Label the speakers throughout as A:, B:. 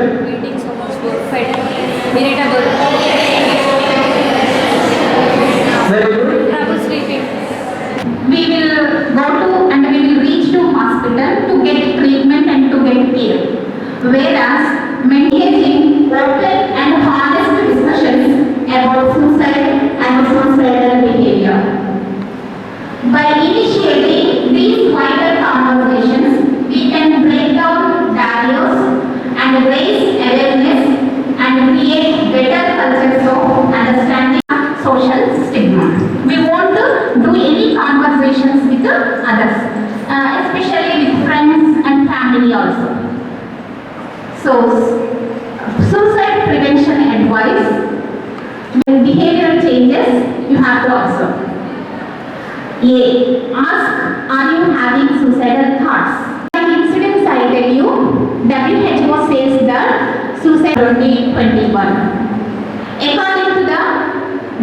A: Eating so much food, others, uh, especially with friends and family also. So, suicide prevention advice, when behavioral changes, you have to observe. A. Ask, are you having suicidal thoughts? Like incidents I tell you, WHO says that suicide 2021.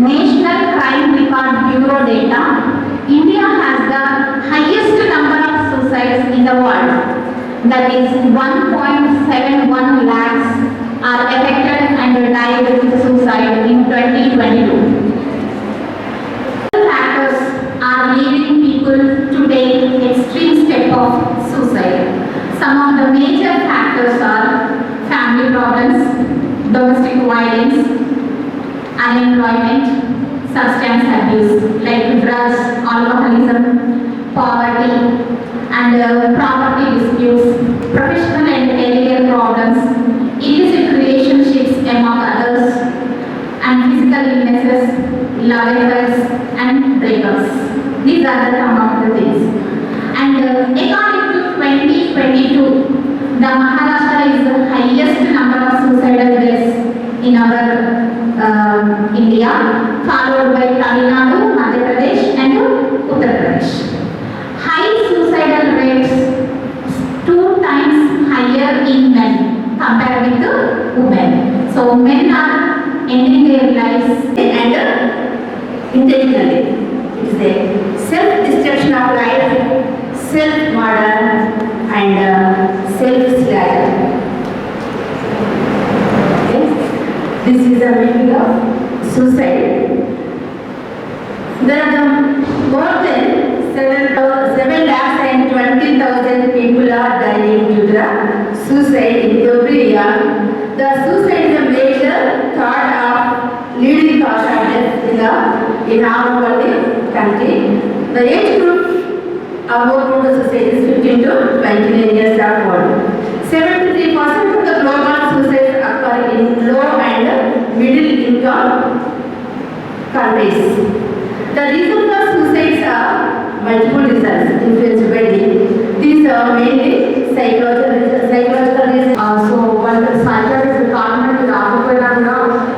A: National Crime Record Bureau data, India has the highest number of suicides in the world. That is 1.71 lakhs are affected and died with suicide in 2022 factors are leading people to take extreme step of suicide. Some of the major factors are family problems, domestic violence, unemployment, substance abuse like drugs, alcoholism, poverty, and uh, property disputes, professional and career problems, illicit relationships among others, and physical illnesses, love and breakups. These are the some of the things. And uh, according to 2022, the Maharashtra is the highest number of suicidal deaths in our um, India, followed by Tamil Nadu, Madhya Pradesh, and Uttar Pradesh. High suicidal rates two times higher in men compared with the women. So men are ending their lives
B: and uh, intentionally. It is a self-destruction of life, self suicide. There are the more than seven, thou- seven lakhs and twenty thousand people are dying due to the suicide every year. The suicide is a major thought of leading cause of death in the, in our country. The age group of to suicide is fifteen to twenty-nine years of old. Seventy-three percent of the global suicides occur in low and middle income families. The reason for suicides are multiple reasons influenced by the, these are mainly psychological, psychological reasons.
C: Uh, so while the psychiatrist department is రాకపోయినా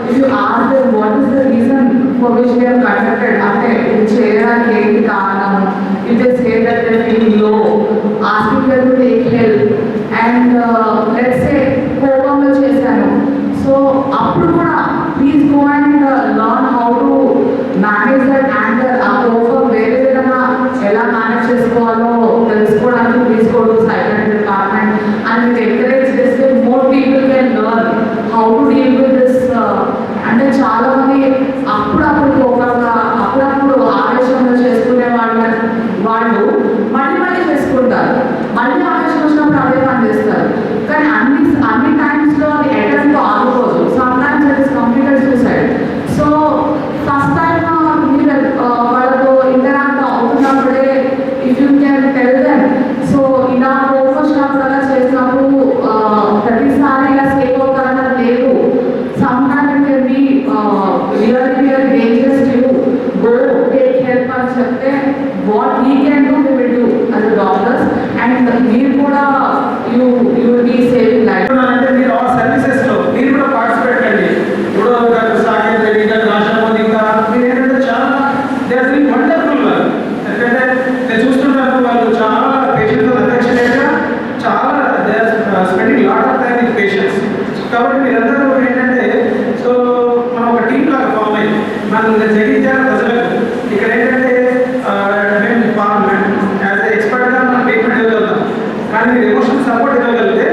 C: if you ask them what is the reason for which they are conducted అంటే ఇది చేయడానికి ఏంటి కారణం if they say that they feel low manage చేసుకోవాలో తెలుసుకోవడానికి తీసుకోవడం go tell them so ఇలా కోపం వచ్చినప్పుడు అలా చేసినప్పుడు ప్రతిసారి ఇలా స్కేప్ అవుతారన్న లేదు. Some time it can be real real dangerous to go take help అని చెప్తే what we can do will do as doctors and మీరు కూడా మనం జగించాలి ప్రజలకు. ఇక్కడ ఏంటంటే యాజ్
D: ఎక్స్పర్ట్గా మనం ట్రీట్మెంట్ ఇవ్వగలుగుతాం. కానీ మీరు ఎమోషనల్ సపోర్ట్ ఇవ్వగలిగితే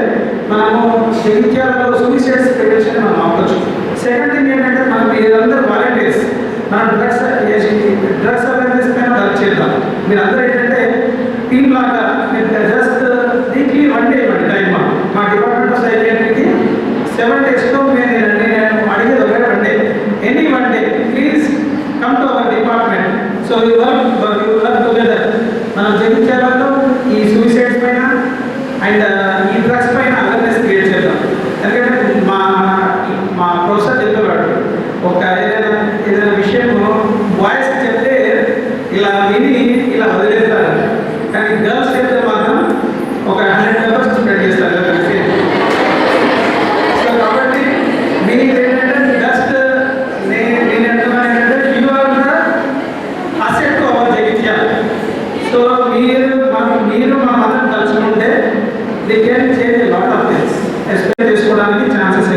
D: మనము జగించాలలో సూసైడ్స్ ప్రివెన్షన్ మనం అవ్వచ్చు. సెకండ్ థింగ్ ఏంటంటే మనం మీరందరూ వాలంటీర్స్ మనం డ్రగ్స్ డ్రగ్స్ అవేర్నెస్ పైన వర్క్ చేద్దాం. మీరు అందరూ ఏంటంటే టీమ్ లాగా మీరు జస్ట్ వీక్లీ వన్ డే ఇవ్వండి టైం మా డిపార్ట్మెంట్ ఆఫ్ సెవెన్ డేస్లో మేము నేను come to our department. So we work, we work together. మనం జగించేవాళ్ళు ఈ సూసైడ్స్ పైన అండ్ uh, ఈ డ్రగ్స్ పైన అవేర్నెస్ క్రియేట్ చేద్దాం ఎందుకంటే మా మా ప్రొఫెసర్ చెప్పేవాడు ఒక ఏదైనా ఏదైనా విషయము బాయ్స్ చెప్తే ఇలా విని ఇలా వదిలేస్తారు కానీ గర్ల్స్ చెప్తే మాత్రం ఒక హండ్రెడ్ ఎక్స్ప్లెయిన్ చేసుకోవడానికి ఛాన్సెస్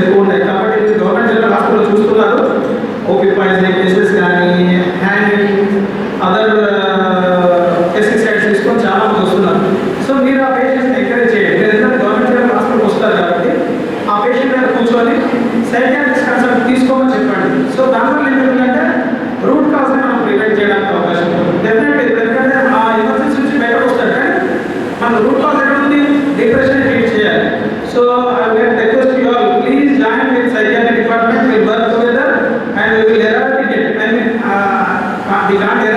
D: al